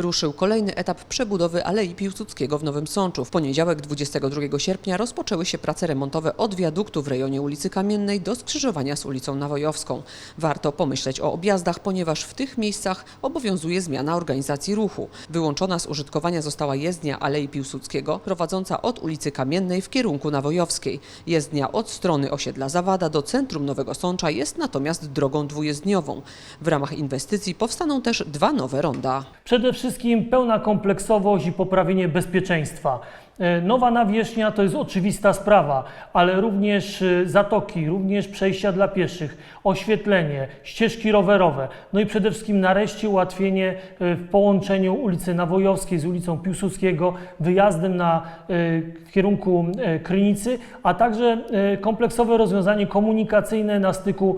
Ruszył kolejny etap przebudowy Alei Piłsudskiego w Nowym Sączu. W poniedziałek 22 sierpnia rozpoczęły się prace remontowe od wiaduktu w rejonie ulicy Kamiennej do skrzyżowania z ulicą Nawojowską. Warto pomyśleć o objazdach, ponieważ w tych miejscach obowiązuje zmiana organizacji ruchu. Wyłączona z użytkowania została jezdnia Alei Piłsudskiego prowadząca od ulicy Kamiennej w kierunku Nawojowskiej. Jezdnia od strony osiedla Zawada do centrum Nowego Sącza jest natomiast drogą dwujezdniową. W ramach inwestycji powstaną też dwa nowe ronda. Przede wszystkim pełna kompleksowość i poprawienie bezpieczeństwa. E, Nowa nawierzchnia to jest oczywista sprawa, ale również e, zatoki, również przejścia dla pieszych, oświetlenie, ścieżki rowerowe, no i przede wszystkim nareszcie ułatwienie e, w połączeniu ulicy Nawojowskiej z ulicą Piłsudskiego, wyjazdem na w kierunku Krynicy, a także kompleksowe rozwiązanie komunikacyjne na styku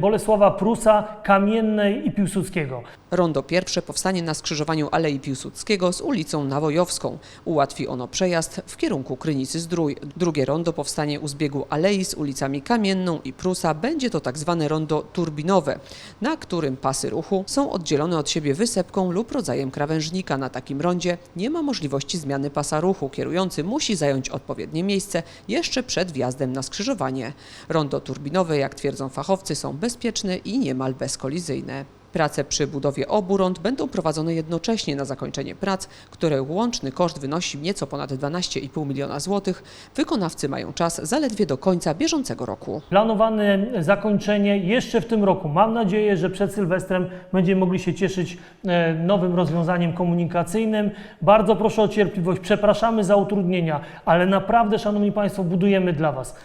Bolesława Prusa, Kamiennej i Piłsudskiego. Rondo pierwsze powstanie na skrzyżowaniu Alei Piłsudskiego z ulicą Nawojowską. Ułatwi ono przejazd w kierunku Krynicy Zdrój. Drugie rondo powstanie u zbiegu alei z ulicami Kamienną i Prusa. Będzie to tak zwane rondo turbinowe, na którym pasy ruchu są oddzielone od siebie wysepką lub rodzajem krawężnika. Na takim rondzie nie ma możliwości zmiany pasa ruchu. Kierujący musi zająć odpowiednie miejsce jeszcze przed wjazdem na skrzyżowanie. Rondo turbinowe, jak twierdzą fachowcy, są bezpieczne i niemal bezkolizyjne. Prace przy budowie obu rond będą prowadzone jednocześnie na zakończenie prac, które łączny koszt wynosi nieco ponad 12,5 miliona złotych. Wykonawcy mają czas zaledwie do końca bieżącego roku. Planowane zakończenie jeszcze w tym roku. Mam nadzieję, że przed Sylwestrem będziemy mogli się cieszyć e, nowym rozwiązaniem komunikacyjnym. Bardzo proszę o cierpliwość. Przepraszamy za utrudnienia, ale naprawdę, Szanowni Państwo, budujemy dla Was.